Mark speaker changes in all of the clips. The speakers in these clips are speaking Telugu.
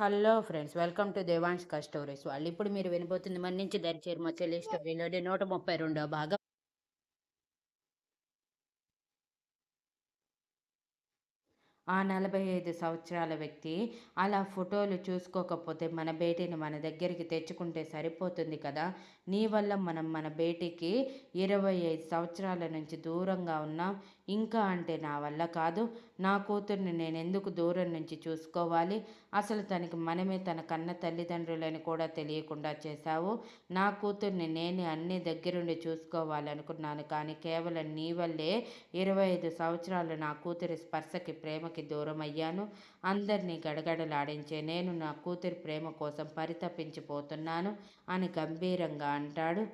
Speaker 1: Hello friends welcome to Devansh stories. వాళ్ళు ఇప్పుడు మీరు వినబోతుంది మన నుంచి దరిచేరు మా చెల్లి స్టోరీలోని నూట ముప్పై రెండో భాగం. ఆ నలభై ఐదు సంవత్సరాల వ్యక్తి అలా ఫోటోలు చూసుకోకపోతే మన బేటీని మన దగ్గరికి తెచ్చుకుంటే సరిపోతుంది కదా? నీ వల్ల మనం మన బేటీకి ఇరవై ఐదు సంవత్సరాల నుంచి దూరంగా ఉన్నాం. ఇంకా అంటే నా వల్ల కాదు. నా కూతుర్ని నేను ఎందుకు దూరం నుంచి చూసుకోవాలి? అసలు తనకి మనమే తన కన్న తల్లిదండ్రులని కూడా తెలియకుండా చేశావు. నా కూతుర్ని నేనే అన్ని దగ్గరుండి చూసుకోవాలనుకున్నాను కానీ కేవలం నీ వల్లే ఇరవై ఐదు సంవత్సరాలు నా కూతురి స్పర్శకి ప్రేమకి దూరం అయ్యాను అందరినీ గడగడలాడించే నేను నా కూతురి ప్రేమ కోసం పరితపించిపోతున్నాను అని గంభీరంగా అంటాడు.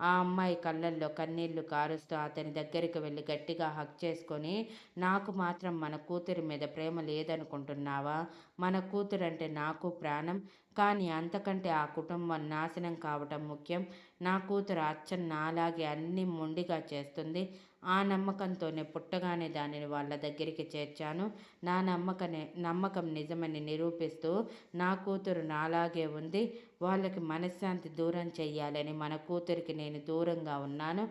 Speaker 1: ఆ అమ్మాయి కళ్ళల్లో కన్నీళ్ళు కారుస్తూ అతని దగ్గరికి వెళ్ళి గట్టిగా హక్ చేసుకొని నాకు మాత్రం మన కూతురి మీద ప్రేమ లేదనుకుంటున్నావా? మన కూతురు అంటే నాకు ప్రాణం. కానీ అంతకంటే ఆ కుటుంబం నాశనం కావటం ముఖ్యం. నా కూతురు అచ్చం నాలాగే అన్ని మొండిగా చేస్తుంది. ఆ నమ్మకంతోనే పుట్టగానే దానిని వాళ్ళ దగ్గరికి చేర్చాను. నా నమ్మకనే నమ్మకం నిజమని నిరూపిస్తూ నా కూతురు నాలాగే ఉంది. వాళ్ళకి మనశ్శాంతి దూరం చెయ్యాలని మన కూతురికి నేను దూరంగా ఉన్నాను.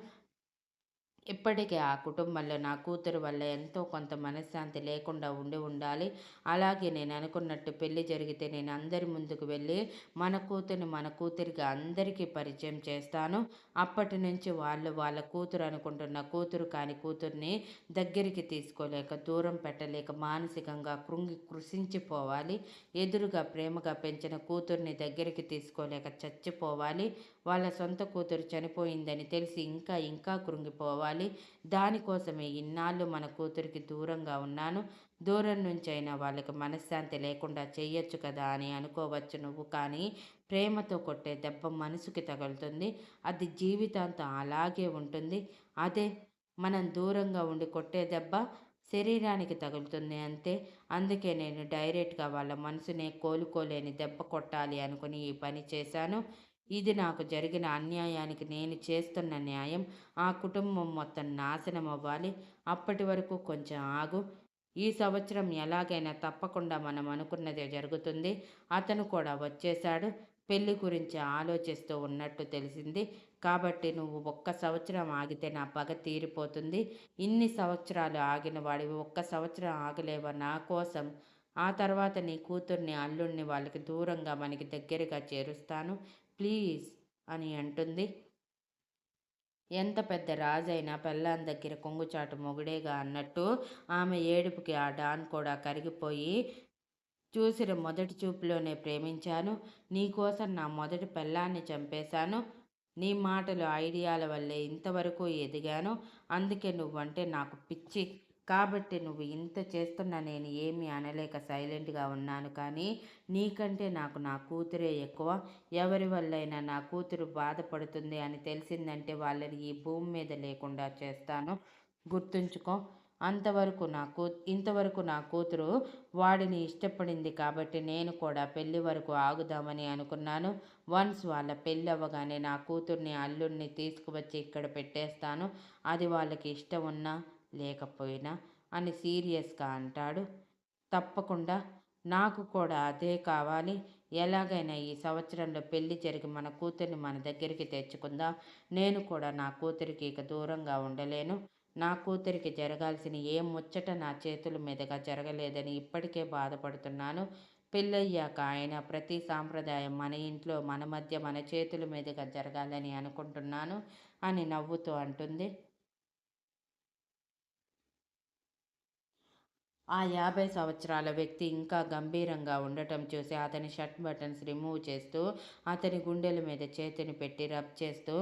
Speaker 1: ఇప్పటికే ఆ కుటుంబంలో నా కూతురు వల్ల ఎంతో కొంత మనశ్శాంతి లేకుండా ఉండి ఉండాలి. అలాగే నేను అనుకున్నట్టు పెళ్ళి జరిగితే నేను అందరి ముందుకు వెళ్ళి మన కూతురుని మన కూతురిగా అందరికీ పరిచయం చేస్తాను. అప్పటి నుంచి వాళ్ళు వాళ్ళ కూతురు అనుకుంటున్న కూతురు కాని కూతుర్ని దగ్గరికి తీసుకోలేక దూరం పెట్టలేక మానసికంగా కృంగి కృషించిపోవాలి ఎదురుగా ప్రేమగా పెంచిన కూతుర్ని దగ్గరికి తీసుకోలేక చచ్చిపోవాలి. వాళ్ళ సొంత కూతురు చనిపోయిందని తెలిసి ఇంకా ఇంకా కృంగిపోవాలి. దానికోసమే ఇన్నాళ్ళు మన కూతురికి దూరంగా ఉన్నాను. దూరం నుంచి అయినా వాళ్ళకి మనశ్శాంతి లేకుండా చెయ్యొచ్చు కదా అని అనుకోవచ్చు నువ్వు కానీ ప్రేమతో కొట్టే దెబ్బ మనసుకి తగులుతుంది. అది జీవితాంతం అలాగే ఉంటుంది. అదే మనం దూరంగా ఉండి కొట్టే దెబ్బ శరీరానికి తగులుతుంది అంతే. అందుకే నేను డైరెక్ట్గా వాళ్ళ మనసునే కోలుకోలేని దెబ్బ కొట్టాలి అనుకుని ఈ పని చేశాను. ఇది నాకు జరిగిన అన్యాయానికి నేను చేస్తున్న న్యాయం ఆ కుటుంబం మొత్తం నాశనం అవ్వాలి అప్పటి వరకు కొంచెం ఆగు. ఈ సంవత్సరం ఎలాగైనా తప్పకుండా మనం అనుకున్నదే జరుగుతుంది. అతను కూడా వచ్చేశాడు. పెళ్ళి గురించి ఆలోచిస్తూ ఉన్నట్టు తెలిసింది. కాబట్టి నువ్వు ఒక్క సంవత్సరం ఆగితే నా పగ తీరిపోతుంది. ఇన్ని సంవత్సరాలు ఆగిన వాడివి ఒక్క సంవత్సరం ఆగలేవా నా కోసం? ఆ తర్వాత నీ కూతుర్ని అల్లుడిని వాళ్ళకి దూరంగా మనకి దగ్గరగా చేరుస్తాను. ప్లీజ్ అని అంటుంది. ఎంత పెద్ద రాజైనా పెళ్ళాన్ దగ్గర కొంగుచాటు మొగుడేగా అన్నట్టు ఆమె ఏడుపుకి ఆ డాన్ కూడా కరిగిపోయి చూసిన మొదటి చూపులోనే ప్రేమించాను. నీకోసం నా మొదటి పెళ్ళాన్ని చంపేశాను. నీ మాటలు ఐడియాల వల్లే ఇంతవరకు ఎదిగాను. అందుకే నువ్వంటే నాకు పిచ్చి. కాబట్టి నువ్వు ఇంత చేస్తున్నా నేను ఏమీ అనలేక సైలెంట్గా ఉన్నాను. కానీ నీకంటే నాకు నా కూతురే ఎక్కువ. ఎవరి వల్లైనా నా కూతురు బాధపడుతుంది అని తెలిసిందంటే వాళ్ళని ఈ భూమి మీద లేకుండా చేస్తాను. గుర్తుంచుకో అంతవరకు నా కూ ఇంతవరకు నా కూతురు వాడిని ఇష్టపడింది కాబట్టి నేను కూడా పెళ్ళి వరకు ఆగుదామని అనుకున్నాను. వన్స్ వాళ్ళ పెళ్ళి అవ్వగానే నా కూతుర్ని అల్లుడిని తీసుకువచ్చి ఇక్కడ పెట్టేస్తాను. అది వాళ్ళకి ఇష్టం ఉన్నా లేకపోయినా అని సీరియస్గా అంటాడు. తప్పకుండా నాకు కూడా అదే కావాలి. ఎలాగైనా ఈ సంవత్సరంలో పెళ్ళి జరిగి మన కూతుర్ని మన దగ్గరికి తెచ్చుకుందాం? నేను కూడా నా కూతురికి ఇక దూరంగా ఉండలేను. నా కూతురికి జరగాల్సిన ఏ ముచ్చట నా చేతుల మీదుగా జరగలేదని ఇప్పటికే బాధపడుతున్నాను. పెళ్ళయ్యాక ఆయన ప్రతి సాంప్రదాయం మన ఇంట్లో మన మధ్య మన చేతుల మీదుగా జరగాలని అనుకుంటున్నాను అని నవ్వుతూ అంటుంది. ఆ యాభై సంవత్సరాల వ్యక్తి ఇంకా గంభీరంగా ఉండటం చూసి అతని షర్ట్ బటన్స్ రిమూవ్ చేస్తూ అతని గుండెల మీద చేతిని పెట్టి రబ్ చేస్తూ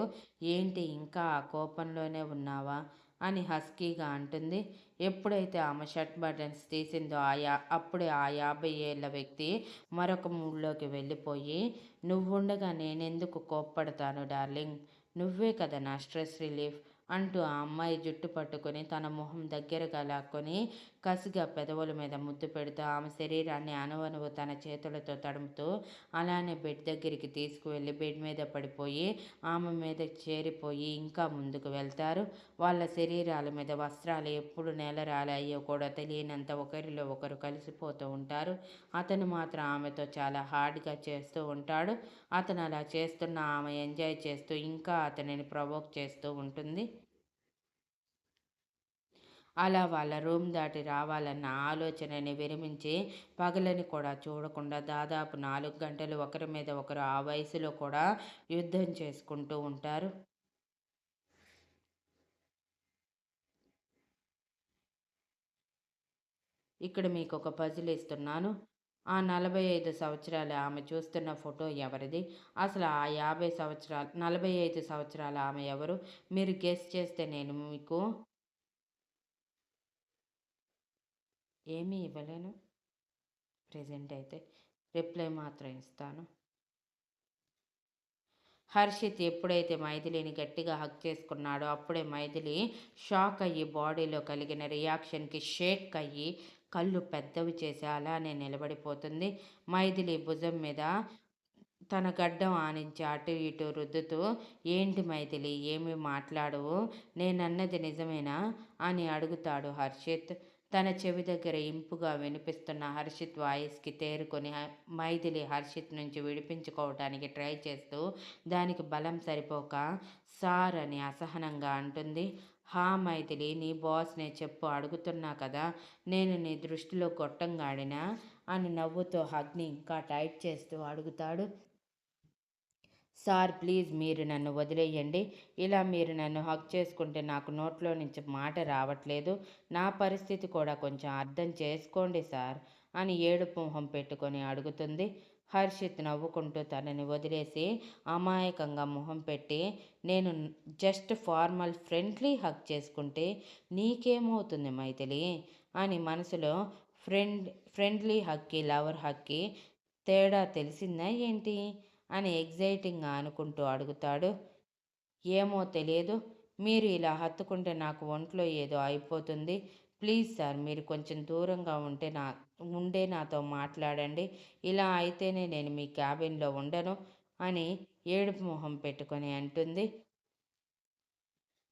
Speaker 1: ఏంటి ఇంకా ఆ కోపంలోనే ఉన్నావా? అని హస్కీగా అంటుంది. ఎప్పుడైతే ఆమె షర్ట్ బటన్స్ తీసిందో ఆ యా అప్పుడే ఆ యాభై ఏళ్ళ వ్యక్తి మరొక మూడ్లోకి వెళ్ళిపోయి నువ్వుండగా నేనెందుకు కోప్పడతాను డార్లింగ్? నువ్వే కదా నా స్ట్రెస్ రిలీఫ్. అంటూ ఆ అమ్మాయి జుట్టు పట్టుకొని తన మొహం దగ్గరగా లాక్కొని కసిగా పెదవుల మీద ముద్దు పెడుతూ ఆమె శరీరాన్ని అనువనువు తన చేతులతో తడుముతూ అలానే బెడ్ దగ్గరికి తీసుకువెళ్ళి బెడ్ మీద పడిపోయి ఆమె మీద చేరిపోయి ఇంకా ముందుకు వెళ్తారు. వాళ్ళ శరీరాల మీద వస్త్రాలు ఎప్పుడు నేలరాలయ్యో కూడా తెలియనంత ఒకరిలో ఒకరు కలిసిపోతూ ఉంటారు. అతను మాత్రం ఆమెతో చాలా హార్డ్గా చేస్తూ ఉంటాడు. అతను అలా చేస్తున్న ఆమె ఎంజాయ్ చేస్తూ ఇంకా అతనిని ప్రవోక్ చేస్తూ ఉంటుంది. అలా వాళ్ళ రూమ్ దాటి రావాలన్న ఆలోచనని విరమించి పగలని కూడా చూడకుండా దాదాపు నాలుగు గంటలు ఒకరి మీద ఒకరు ఆ వయసులో కూడా యుద్ధం చేసుకుంటూ ఉంటారు. ఇక్కడ మీకు ఒక పజిల్ ఇస్తున్నాను. ఆ నలభై ఐదు సంవత్సరాల ఆమె చూస్తున్న ఫోటో ఎవరిది? అసలు ఆ యాభై సంవత్సరాలు నలభై ఐదు సంవత్సరాల ఆమె ఎవరు? మీరు గెస్ చేస్తే నేను మీకు ఏమీ ఇవ్వలేను. ప్రజెంట్ అయితే రిప్లై మాత్రం ఇస్తాను. హర్షిత్ ఎప్పుడైతే మైథిలిని గట్టిగా హక్ చేసుకున్నాడో అప్పుడే మైథిలి షాక్ అయ్యి బాడీలో కలిగిన రియాక్షన్కి షేక్ అయ్యి కళ్ళు పెద్దవి చేసి అలానే నిలబడిపోతుంది. మైథిలి భుజం మీద తన గడ్డం ఆనించి అటు ఇటు రుద్దుతూ ఏంటి మైథిలి ఏమి మాట్లాడవు? నేనన్నది నిజమేనా? అని అడుగుతాడు హర్షిత్. తన చెవి దగ్గర ఇంపుగా వినిపిస్తున్న హర్షిత్ వాయిస్కి తేరుకొని మైథిలి హర్షిత్ నుంచి విడిపించుకోవటానికి ట్రై చేస్తూ దానికి బలం సరిపోక సార్ అని అసహనంగా అంటుంది. హా మైథిలి నీ బాస్నే చెప్పు అడుగుతున్నా కదా నేను నీ దృష్టిలో గొట్టంగాడినా? అని నవ్వుతో హగ్ని ఇంకా టైట్ చేస్తూ అడుగుతాడు. సార్ ప్లీజ్ మీరు నన్ను వదిలేయండి. ఇలా మీరు నన్ను హక్ చేసుకుంటే నాకు నోట్లో నుంచి మాట రావట్లేదు. నా పరిస్థితి కూడా కొంచెం అర్థం చేసుకోండి సార్ అని ఏడుపు మొహం పెట్టుకొని అడుగుతుంది. హర్షిత్ నవ్వుకుంటూ తనని వదిలేసి అమాయకంగా మొహం పెట్టి నేను జస్ట్ ఫార్మల్ ఫ్రెండ్లీ హక్ చేసుకుంటే నీకేమవుతుంది మైథిలి? అని మనసులో ఫ్రెండ్ ఫ్రెండ్లీ హక్కి లవర్ హక్కి తేడా తెలిసిందా ఏంటి? అని ఎగ్జైటింగ్గా అనుకుంటూ అడుగుతాడు. ఏమో తెలియదు మీరు ఇలా హత్తుకుంటే నాకు ఒంట్లో ఏదో అయిపోతుంది. ప్లీజ్ సార్ మీరు కొంచెం దూరంగా ఉంటే నా ఉండే నాతో మాట్లాడండి. ఇలా అయితేనే నేను మీ క్యాబిన్లో ఉండను అని ఏడుపు మొహం పెట్టుకొని అంటుంది.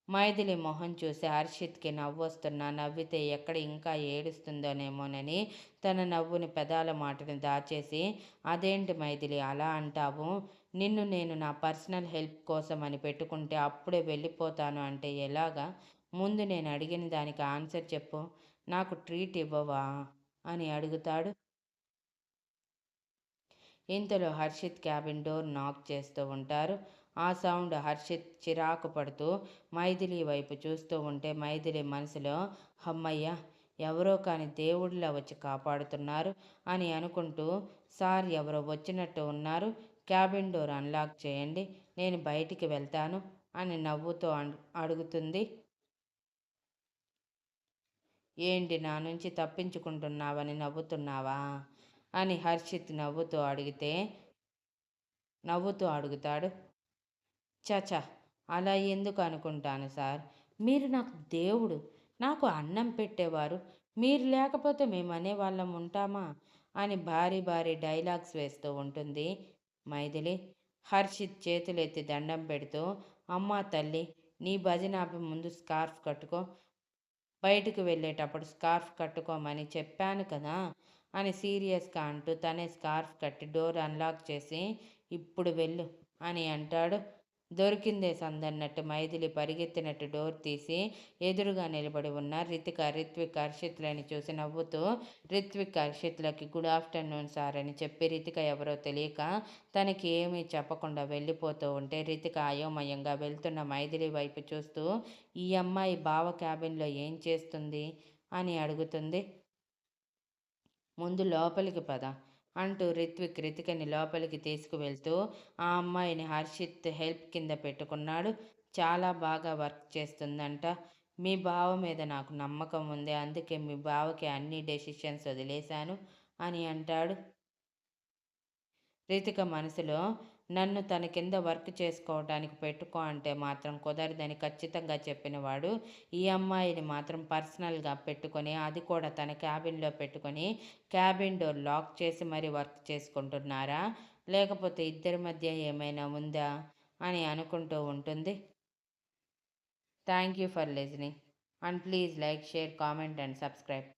Speaker 1: మైథిలి మొహం చూసి హర్షిత్కి నవ్వొస్తున్నా నవ్వితే ఎక్కడ ఇంకా ఏడుస్తుందోనేమోనని తన నవ్వుని పెదాల మాటని దాచేసి అదేంటి మైథిలి అలా అంటావు? నిన్ను నేను నా పర్సనల్ హెల్ప్ కోసం అని పెట్టుకుంటే అప్పుడే వెళ్ళిపోతాను అంటే ఎలాగా? ముందు నేను అడిగిన దానికి ఆన్సర్ చెప్పు. నాకు ట్రీట్ ఇవ్వవా? అని అడుగుతాడు. ఇంతలో హర్షిత్ క్యాబిన్ డోర్ నాక్ చేస్తూ ఉంటారు. ఆ సౌండ్ హర్షిత్ చిరాకు పడుతూ మైథిలి వైపు చూస్తూ ఉంటే మైథిలి మనసులో హమ్మయ్య ఎవరో కాని దేవుడిలా వచ్చి కాపాడుతున్నారు అని అనుకుంటూ సార్ ఎవరో వచ్చినట్టు ఉన్నారు క్యాబిన్ డోర్ అన్లాక్ చేయండి నేను బయటికి వెళ్తాను అని నవ్వుతూ అడుగుతుంది. ఏంటి నా నుంచి తప్పించుకుంటున్నావని నవ్వుతున్నావా? అని హర్షిత్ నవ్వుతూ అడిగితే నవ్వుతూ అడుగుతాడు. చచ అలా ఎందుకు అనుకుంటాను సార్? మీరు నాకు దేవుడు నాకు అన్నం పెట్టేవారు మీరు లేకపోతే మేము అనేవాళ్ళం ఉంటామా? అని భారీ భారీ డైలాగ్స్ వేస్తూ ఉంటుంది మైథిలి. హర్షిత్ చేతులెత్తి దండం పెడుతూ అమ్మా తల్లి నీ భజనాభి ముందు స్కార్ఫ్ కట్టుకో బయటకు వెళ్ళేటప్పుడు స్కార్ఫ్ కట్టుకోమని చెప్పాను కదా అని సీరియస్గా అంటూ తనే స్కార్ఫ్ కట్టి డోర్ అన్లాక్ చేసి ఇప్పుడు వెళ్ళు అని అంటాడు దొరికిందే సందన్నట్టు మైథిలి పరిగెత్తినట్టు డోర్ తీసి ఎదురుగా నిలబడి ఉన్న రితిక రిత్విక్ హర్షిత్లని చూసి నవ్వుతూ రిత్విక్ హర్షిత్లకి గుడ్ ఆఫ్టర్నూన్ సార్ అని చెప్పి రితిక ఎవరో తెలియక తనకి ఏమీ చెప్పకుండా వెళ్ళిపోతూ ఉంటే రితిక అయోమయంగా వెళ్తున్న మైథిలి వైపు చూస్తూ ఈ అమ్మాయి బావ క్యాబిన్లో ఏం చేస్తుంది? అని అడుగుతుంది. ముందు లోపలికి పద. అంటూ రిత్విక్ రితికని లోపలికి తీసుకువెళ్తూ ఆ అమ్మాయిని హర్షిత్ హెల్ప్ కింద పెట్టుకున్నాడు. చాలా బాగా వర్క్ చేస్తుందంట. మీ బావ మీద నాకు నమ్మకం ఉంది. అందుకే మీ బావకి అన్ని డెసిషన్స్ వదిలేశాను అని అంటాడు. రితిక మనసులో నన్ను తన కింద వర్క్ చేసుకోవటానికి పెట్టుకో అంటే మాత్రం కుదరదని ఖచ్చితంగా చెప్పినవాడు ఈ అమ్మాయిని మాత్రం పర్సనల్గా పెట్టుకొని అది కూడా తన క్యాబిన్లో పెట్టుకొని క్యాబిన్ డోర్ లాక్ చేసి మరీ వర్క్ చేసుకుంటున్నారా? లేకపోతే ఇద్దరి మధ్య ఏమైనా ఉందా? అని అనుకుంటూ ఉంటుంది. Thank you for listening. And please like share comment and subscribe.